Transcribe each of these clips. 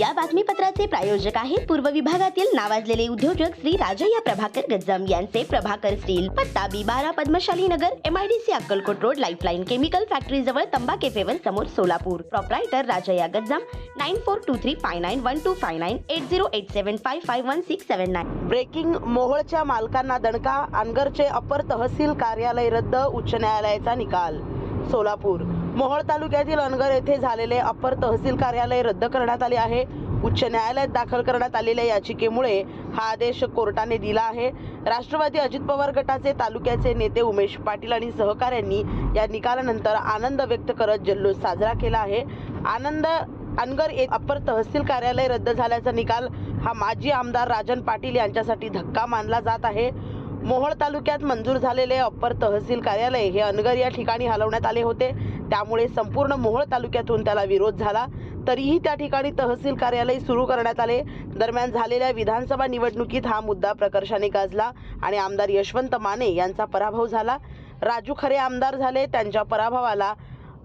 या बातमीपत्राचे प्रायोजक आहेत पूर्व विभागातील नावाजलेले उद्योजक श्री राजय्या प्रभाकर गज्जम यांचे प्रभाकर स्टील पत्ता बी बारा Padmashali Nagar MIDC Akkalkot road lifeline chemical factory जवळ तंबा केफेवर समोर Solapur. Proprietor Rajayya Gajjam nine four two three five nine one two five nine eight zero eight seven five five one six seven nine breaking मोहोळच्या मालकांना दणका अनगरचे अपर तहसील कार्यालय रद्द उच्च न्यायालयाचा निकाल. सोलापूर. मोहोळ तालुक्यातील अनगर येथे झालेले अपर तहसील कार्यालय रद्द करण्यात आले आहे. उच्च न्यायालयात दाखल करण्यात आलेल्या याचिकेमुळे हा आदेश कोर्टाने दिला आहे. राष्ट्रवादी अजित पवार गटाचे तालुक्याचे नेते उमेश पाटील आणि सहकाऱ्यांनी या निकालानंतर आनंद व्यक्त करत जल्लोष साजरा केला आहे. आनंद अनगर येथे अपर तहसील कार्यालय रद्द झाल्याचा निकाल हा माजी आमदार राजन पाटील यांच्यासाठी धक्का मानला जात आहे. मोहोळ तालुक्यात मंजूर झालेले अप्पर तहसील कार्यालय हे अनगर या ठिकाणी हलवण्यात आले होते. त्यामुळे संपूर्ण मोहोळ तालुक्यातून त्याला विरोध झाला. तरीही त्या ठिकाणी तहसील कार्यालय सुरू करण्यात आले. दरम्यान झालेल्या विधानसभा निवडणुकीत हा मुद्दा प्रकर्षाने गाजला आणि आमदार यशवंत माने यांचा पराभव झाला. राजू खरे आमदार झाले. त्यांच्या पराभवाला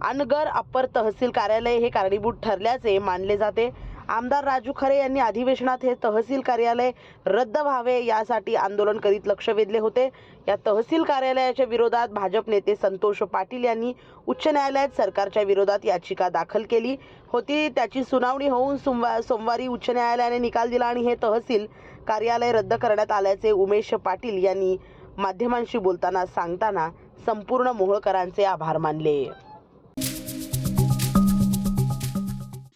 अनगर अप्पर तहसील कार्यालय हे कारणीभूत ठरल्याचे मानले जाते. आमदार राजू खरे यांनी अधिवेशनात हे तहसील कार्यालय रद्द व्हावे यासाठी आंदोलन करीत लक्ष वेधले होते. या तहसील कार्यालयाच्या विरोधात भाजप नेते संतोष पाटील यांनी उच्च न्यायालयात सरकारच्या विरोधात याचिका दाखल केली होती. त्याची सुनावणी होऊन सोमवा सोमवारी उच्च न्यायालयाने निकाल दिला आणि हे तहसील कार्यालय रद्द करण्यात आल्याचे उमेश पाटील यांनी माध्यमांशी बोलताना सांगताना संपूर्ण मोहोळकरांचे आभार मानले.